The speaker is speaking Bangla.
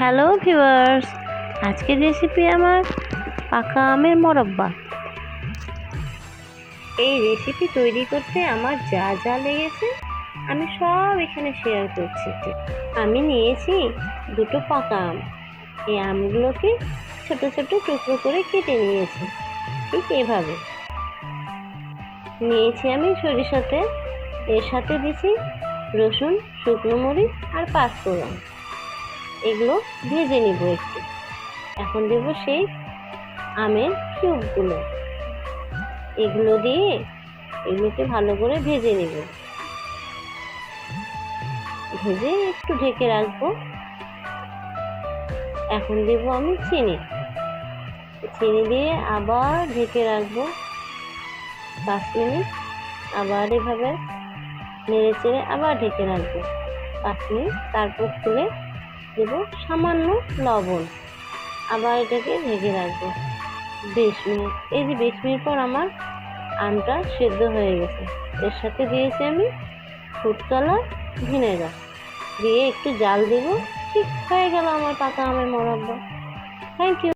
হ্যালো ভিউয়ার্স আজকের রেসিপি আমার পাকা আমের মোরব্বা। এই রেসিপি তৈরি করতে আমার যা যা লেগেছে, আমি সব এখানে শেয়ার করছি। আমি নিয়েছি দুটো পাকা আম। এই আমগুলোকে ছোট ছোট টুকরো করে কেটে নিয়েছি, ঠিক এভাবে। নিয়েছি আমি সরিষাতে এর সাথে দিছি রসুন, শুকনো মরিচ আর পাঁচফোড়ন। এগুলো ভেজে নিব একটু। এখন দেব সেই আমের কিউবগুলো এগুলো দিয়ে এগুলোকে ভালো করে ভেজে নেব। ভেজে একটু ঢেকে রাখব। এখন দেব আমি চিনি। চিনি দিয়ে আবার ঢেকে রাখব। পাঁচ মিনিট আবার এভাবে নেড়ে চেড়ে আবার ঢেকে রাখব। পাঁচ মিনিট তারপর খুলে দেব সামান্য লবণ। আবার এটাকে ভেজে রাখব। বিশ মিনিট, এই যে বিশ মিনিট পর আমার আমটা সেদ্ধ হয়ে গেছে। এর সাথে দিয়েছি আমি ফুড কালার ভিনেগার। দিয়ে একটু জাল দেবো। ঠিক হয়ে গেল আমার পাকা আমের মোরব্বা। Thank you